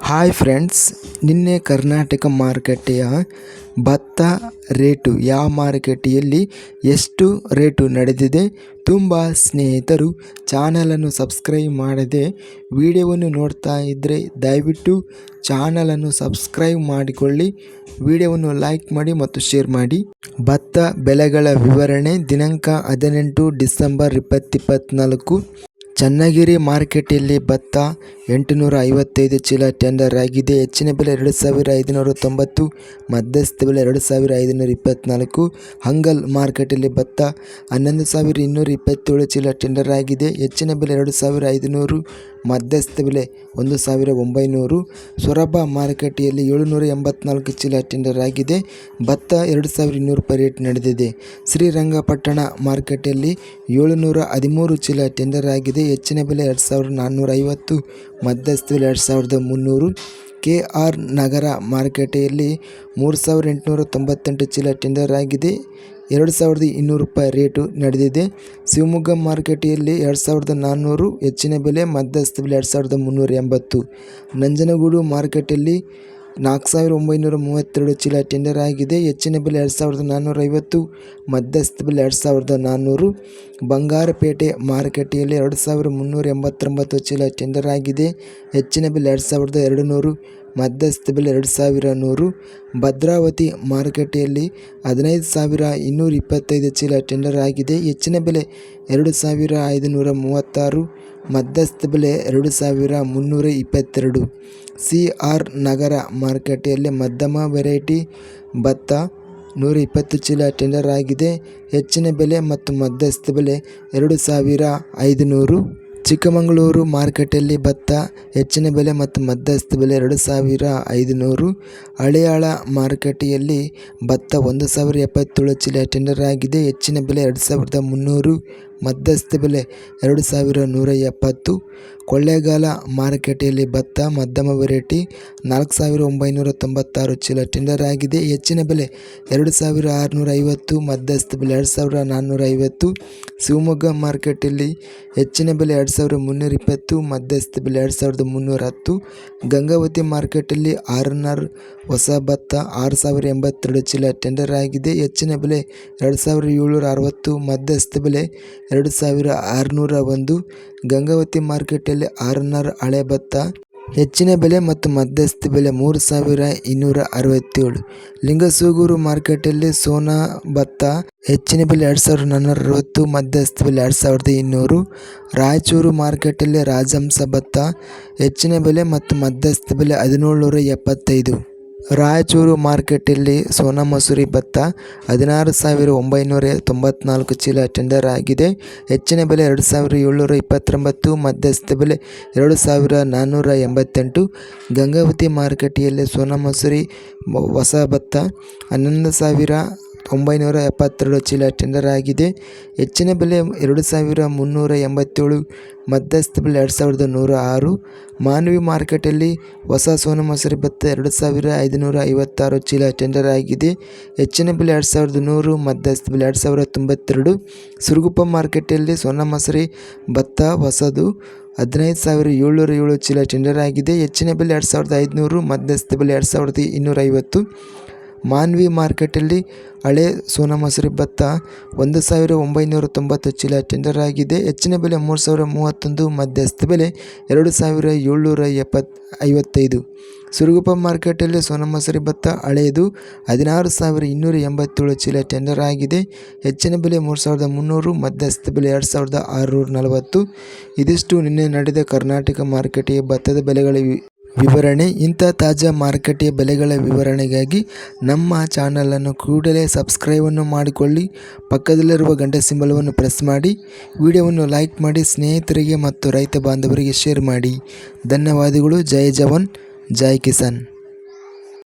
Hi friends ನಿನ್ನೆ ಕರ್ನಾಟಕ ಮಾರುಕಟ್ಟೆಯ ಭತ್ತ ರೇಟು ಯಾವ ಮಾರುಕಟ್ಟೆಯಲ್ಲಿ ಎಷ್ಟು ರೇಟು ನಡೆದಿದೆ ತುಂಬ ಸ್ನೇಹಿತರು ಚಾನಲನ್ನು ಸಬ್ಸ್ಕ್ರೈಬ್ ಮಾಡದೆ ವಿಡಿಯೋವನ್ನು ನೋಡ್ತಾ ಇದ್ದರೆ ದಯವಿಟ್ಟು ಚಾನಲನ್ನು ಸಬ್ಸ್ಕ್ರೈಬ್ ಮಾಡಿಕೊಳ್ಳಿ, ವಿಡಿಯೋವನ್ನು ಲೈಕ್ ಮಾಡಿ ಮತ್ತು ಶೇರ್ ಮಾಡಿ. ಭತ್ತ ಬೆಲೆಗಳ ವಿವರಣೆ ದಿನಾಂಕ ಹದಿನೆಂಟು ಡಿಸೆಂಬರ್ ಇಪ್ಪತ್ತಿಪ್ಪತ್ನಾಲ್ಕು ಚನ್ನಗಿರಿ ಮಾರ್ಕೆಟಲ್ಲಿ ಭತ್ತ ಎಂಟುನೂರ ಐವತ್ತೈದು ಚೀಲ ಟೆಂಡರ್ ಆಗಿದೆ. ಹೆಚ್ಚಿನ ಬೆಲೆ ಎರಡು ಸಾವಿರ ಐದುನೂರ ತೊಂಬತ್ತು, ಮಧ್ಯಸ್ಥ ಬೆಲೆ ಎರಡು ಸಾವಿರ ಐದುನೂರ ಇಪ್ಪತ್ತ್ನಾಲ್ಕು ಹಂಗಲ್ ಮಾರ್ಕೆಟಲ್ಲಿ ಭತ್ತ ಹನ್ನೊಂದು ಸಾವಿರ ಇನ್ನೂರ ಇಪ್ಪತ್ತೇಳು ಚೀಲ ಟೆಂಡರ್ ಆಗಿದೆ. ಹೆಚ್ಚಿನ ಬೆಲೆ ಎರಡು ಸಾವಿರ ಐದುನೂರು ಮಧ್ಯಸ್ಥ ಬೆಲೆ ಒಂದು ಸಾವಿರ ಒಂಬೈನೂರು. ಸೊರಬ ಮಾರುಕಟ್ಟೆಯಲ್ಲಿ ಏಳುನೂರ ಎಂಬತ್ನಾಲ್ಕು ಚೀಲ ಟೆಂಡರ್ ಆಗಿದೆ. ಭತ್ತ ಎರಡು ಸಾವಿರ ಇನ್ನೂರು ರೂಪಾಯಿ ರೇಟ್ ನಡೆದಿದೆ. ಶ್ರೀರಂಗಪಟ್ಟಣ ಮಾರುಕಟ್ಟೆಯಲ್ಲಿ ಏಳುನೂರ ಹದಿಮೂರು ಚೀಲ ಟೆಂಡರ್ ಆಗಿದೆ. ಹೆಚ್ಚಿನ ಬೆಲೆ ಎರಡು ಸಾವಿರದ ನಾನ್ನೂರ ಐವತ್ತು, ಮಧ್ಯಸ್ಥ ಬೆಲೆ ಎರಡು ಸಾವಿರದ ಮುನ್ನೂರು. ಕೆ ಆರ್ ನಗರ ಮಾರುಕಟ್ಟೆಯಲ್ಲಿ ಮೂರು ಸಾವಿರದ ಎಂಟುನೂರ ತೊಂಬತ್ತೆಂಟು ಚೀಲ ಟೆಂಡರ್ ಆಗಿದೆ. ಎರಡು ಸಾವಿರದ ಇನ್ನೂರು ರೂಪಾಯಿ ರೇಟು ನಡೆದಿದೆ. ಶಿವಮೊಗ್ಗ ಮಾರುಕಟ್ಟೆಯಲ್ಲಿ ಎರಡು ಸಾವಿರದ ನಾನ್ನೂರು, ಹೆಚ್ಚಿನ ಬೆಲೆ ಮಧ್ಯಸ್ಥ ಬೆಲೆ ಎರಡು ಸಾವಿರದ ಮುನ್ನೂರ ಎಂಬತ್ತು. ನಂಜನಗೂಡು ಮಾರುಕಟ್ಟೆಯಲ್ಲಿ ನಾಲ್ಕು ಸಾವಿರದ ಒಂಬೈನೂರ ಮೂವತ್ತೆರಡು ಚೀಲ ಟೆಂಡರ್ ಆಗಿದೆ. ಹೆಚ್ಚಿನ ಬೆಲೆ ಎರಡು ಸಾವಿರದ ನಾನ್ನೂರ ಐವತ್ತು ಮಧ್ಯಸ್ಥ ಬೆಲೆ ಎರಡು ಸಾವಿರದ ನಾನ್ನೂರು. ಬಂಗಾರಪೇಟೆ ಮಾರುಕಟ್ಟೆಯಲ್ಲಿ ಎರಡು ಸಾವಿರದ ಮುನ್ನೂರ ಎಂಬತ್ತೊಂಬತ್ತು ಚೀಲ ಟೆಂಡರ್ ಆಗಿದೆ. ಹೆಚ್ಚಿನ ಬೆಲೆ ಎರಡು ಸಾವಿರದ ಎರಡು ನೂರು ಮಧ್ಯಸ್ಥ ಬೆಲೆ ಎರಡು ಸಾವಿರ ನೂರು. ಭದ್ರಾವತಿ ಮಾರುಕಟ್ಟೆಯಲ್ಲಿ ಹದಿನೈದು ಸಾವಿರ ಇನ್ನೂರ ಇಪ್ಪತ್ತೈದು ಚೀಲ ಟೆಂಡರ್ ಆಗಿದೆ. ಹೆಚ್ಚಿನ ಬೆಲೆ ಎರಡು ಸಾವಿರ ಐದುನೂರ ಮೂವತ್ತಾರು. ಮಧ್ಯಸ್ಥ ಬೆಲೆ ಎರಡು ಸಾವಿರ ಮುನ್ನೂರ ಇಪ್ಪತ್ತೆರಡು. ಸಿ ಆರ್ ನಗರ ಮಾರುಕಟ್ಟೆಯಲ್ಲಿ ಮಧ್ಯಮ ವೆರೈಟಿ ಭತ್ತ ನೂರ ಇಪ್ಪತ್ತು ಚೀಲ ಟೆಂಡರ್ ಆಗಿದೆ. ಹೆಚ್ಚಿನ ಬೆಲೆ ಮತ್ತು ಮಧ್ಯಸ್ಥ ಬೆಲೆ ಎರಡು ಸಾವಿರ ಐದುನೂರು. ಚಿಕ್ಕಮಗಳೂರು ಮಾರುಕಟ್ಟೆಯಲ್ಲಿ ಭತ್ತ, ಹೆಚ್ಚಿನ ಬೆಲೆ ಮತ್ತು ಮಧ್ಯಸ್ಥ ಬೆಲೆ ಎರಡು ಸಾವಿರ ಐದುನೂರು. ಹಳಿಯಾಳ ಮಾರುಕಟ್ಟೆಯಲ್ಲಿ ಭತ್ತ ಒಂದು ಸಾವಿರ ಎಪ್ಪತ್ತೇಳು ಚೀಲ ಟೆಂಡರ್ ಆಗಿದೆ. ಹೆಚ್ಚಿನ ಬೆಲೆ ಎರಡು ಸಾವಿರದ ಮುನ್ನೂರು. ಮಧ್ಯಸ್ಥ ಬೆಲೆ ಎರಡು ಸಾವಿರ ನೂರ ಎಪ್ಪತ್ತು. ಕೊಳ್ಳೇಗಾಲ ಮಾರುಕಟ್ಟೆಯಲ್ಲಿ ಭತ್ತ, ಮಧ್ಯಮ ವೆರೈಟಿ ನಾಲ್ಕು ಸಾವಿರ ಒಂಬೈನೂರ ತೊಂಬತ್ತಾರು ಚೀಲ ಟೆಂಡರ್ ಆಗಿದೆ. ಹೆಚ್ಚಿನ ಬೆಲೆ ಎರಡು ಸಾವಿರ ಆರುನೂರ ಐವತ್ತು, ಮಧ್ಯಸ್ಥ ಬೆಲೆ ಎರಡು ಸಾವಿರ ನಾನ್ನೂರ ಐವತ್ತು. ಶಿವಮೊಗ್ಗ ಮಾರ್ಕೆಟಲ್ಲಿ ಹೆಚ್ಚಿನ ಬೆಲೆ ಎರಡು ಸಾವಿರ ಮುನ್ನೂರ ಇಪ್ಪತ್ತು, ಮಧ್ಯಸ್ಥ ಬೆಲೆ ಎರಡು ಸಾವಿರದ ಮುನ್ನೂರ ಹತ್ತು. ಗಂಗಾವತಿ ಮಾರ್ಕೆಟಲ್ಲಿ ಆರ್ ಎನ್ ಆರ್ ಹೊಸ ಭತ್ತ ಆರು ಸಾವಿರ ಎಂಬತ್ತೆರಡು ಚೀಲ ಟೆಂಡರ್ ಆಗಿದೆ. ಹೆಚ್ಚಿನ ಬೆಲೆ ಎರಡು ಸಾವಿರ ಏಳ್ನೂರ ಅರವತ್ತು, ಮಧ್ಯಸ್ಥ ಬೆಲೆ ಎರಡು ಸಾವಿರ ಆರುನೂರ ಒಂದು ಗಂಗಾವತಿ ಮಾರ್ಕೆಟಲ್ಲಿ ಆರ್ನರ್ ಹಳೆ ಭತ್ತ, ಹೆಚ್ಚಿನ ಬೆಲೆ ಮತ್ತು ಮಧ್ಯಸ್ಥ ಬೆಲೆ ಮೂರು ಸಾವಿರ ಇನ್ನೂರ ಅರವತ್ತೇಳು ಲಿಂಗಸೂಗೂರು ಮಾರ್ಕೆಟಲ್ಲಿ ಸೋನಾ ಭತ್ತ, ಹೆಚ್ಚಿನ ಬೆಲೆ ಎರಡು ಸಾವಿರದ ನಾನ್ನೂರ ಅರವತ್ತು ಮಧ್ಯಸ್ಥ ಬೆಲೆ ಎರಡು ಸಾವಿರದ ಇನ್ನೂರು. ರಾಯಚೂರು ಮಾರ್ಕೆಟಲ್ಲಿ ರಾಜಹಂಸ ಭತ್ತ, ಹೆಚ್ಚಿನ ಬೆಲೆ ಮತ್ತು ಮಧ್ಯಸ್ಥ ಬೆಲೆ ಹದಿನೇಳು ನೂರ ಎಪ್ಪತ್ತೈದು. ರಾಯಚೂರು ಮಾರ್ಕೆಟಲ್ಲಿ ಸೋನಾ ಮಸೂರಿ ಭತ್ತ ಹದಿನಾರು ಸಾವಿರ ಒಂಬೈನೂರ ತೊಂಬತ್ನಾಲ್ಕು ಚೀಲ ಟೆಂಡರ್ ಆಗಿದೆ. ಹೆಚ್ಚಿನ ಬೆಲೆ ಎರಡು ಸಾವಿರ ಏಳ್ನೂರ ಇಪ್ಪತ್ತೊಂಬತ್ತು ಮಧ್ಯಸ್ಥ ಬೆಲೆ ಎರಡು ಸಾವಿರ ನಾನ್ನೂರ ಎಂಬತ್ತೆಂಟು. ಗಂಗಾವತಿ ಮಾರುಕಟ್ಟೆಯಲ್ಲಿ ಸೋನಾ ಮಸೂರಿ ಹೊಸ ಭತ್ತ ಹನ್ನೊಂದು ಸಾವಿರ ಒಂಬೈನೂರ ಎಪ್ಪತ್ತೆರಡು ಚೀಲ ಟೆಂಡರ್ ಆಗಿದೆ. ಹೆಚ್ಚಿನ ಬೆಲೆ ಎರಡು ಸಾವಿರ ಮುನ್ನೂರ ಎಂಬತ್ತೇಳು ಮಧ್ಯಸ್ಥ ಬೆಲೆ ಎರಡು ಸಾವಿರದ ನೂರ ಆರು ಮಾನವಿ ಮಾರ್ಕೆಟಲ್ಲಿ ಹೊಸ ಸೋನು ಮಸೂರಿ ಭತ್ತ ಎರಡು ಸಾವಿರ ಐದುನೂರ ಐವತ್ತಾರು ಚೀಲ ಟೆಂಡರ್ ಆಗಿದೆ. ಹೆಚ್ಚಿನ ಬೆಲೆ ಎರಡು ಸಾವಿರದ ನೂರು ಮಧ್ಯಸ್ಥ ಬೆಲೆ ಎರಡು ಸಾವಿರದ ತೊಂಬತ್ತೆರಡು ಸುರುಗುಪ್ಪ ಮಾರ್ಕೆಟಲ್ಲಿ ಸೋನ ಮಸೂರಿ ಭತ್ತ ಹೊಸದು ಹದಿನೈದು ಸಾವಿರ ಏಳ್ನೂರ ಏಳು ಚೀಲ ಟೆಂಡರ್ ಆಗಿದೆ. ಹೆಚ್ಚಿನ ಬೆಲೆ ಎರಡು ಸಾವಿರದ ಐದುನೂರು ಮಧ್ಯಸ್ಥ ಬೆಲೆ ಎರಡು ಸಾವಿರದ ಇನ್ನೂರ ಐವತ್ತು ಮಾನ್ವಿ ಮಾರ್ಕೆಟಲ್ಲಿ ಹಳೆ ಸೋನಾ ಮಸೂರಿ ಭತ್ತ ಒಂದು ಸಾವಿರ ಒಂಬೈನೂರ ತೊಂಬತ್ತು ಚೀಲ ಟೆಂಡರ್ ಆಗಿದೆ. ಹೆಚ್ಚಿನ ಬೆಲೆ ಮೂರು ಸಾವಿರ ಮೂವತ್ತೊಂದು ಮಧ್ಯಸ್ಥ ಬೆಲೆ ಎರಡು ಸಾವಿರ ಏಳ್ನೂರ ಎಪ್ಪತ್ ಐವತ್ತೈದು. ಸುರಗುಪ್ಪ ಮಾರ್ಕೆಟಲ್ಲಿ ಸೋನಾ ಮಸೂರಿ ಭತ್ತ ಹಳೆಯದು ಹದಿನಾರು ಸಾವಿರ ಇನ್ನೂರ ಎಂಬತ್ತೇಳು ಚೀಲ ಟೆಂಡರ್ ಆಗಿದೆ. ಹೆಚ್ಚಿನ ಬೆಲೆ ಮೂರು ಸಾವಿರದ ಮುನ್ನೂರು, ಮಧ್ಯಸ್ಥ ಬೆಲೆ ಎರಡು ಸಾವಿರದ ಆರುನೂರ ನಲವತ್ತು. ಇದಿಷ್ಟು ನಿನ್ನೆ ನಡೆದ ಕರ್ನಾಟಕ ಮಾರುಕಟ್ಟೆಯ ಭತ್ತದ ಬೆಲೆಗಳ ವಿವರಣೆ. ಇಂಥ ತಾಜಾ ಮಾರುಕಟ್ಟೆಯ ಬೆಲೆಗಳ ವಿವರಣೆಗಾಗಿ ನಮ್ಮ ಚಾನಲನ್ನು ಕೂಡಲೇ ಸಬ್ಸ್ಕ್ರೈಬನ್ನು ಮಾಡಿಕೊಳ್ಳಿ. ಪಕ್ಕದಲ್ಲಿರುವ ಗಂಟೆ ಸಿಂಬಲವನ್ನು ಪ್ರೆಸ್ ಮಾಡಿ. ವಿಡಿಯೋವನ್ನು ಲೈಕ್ ಮಾಡಿ, ಸ್ನೇಹಿತರಿಗೆ ಮತ್ತು ರೈತ ಬಾಂಧವರಿಗೆ ಶೇರ್ ಮಾಡಿ. ಧನ್ಯವಾದಗಳು. ಜೈ ಜವಾನ್, ಜೈ ಕಿಸಾನ್.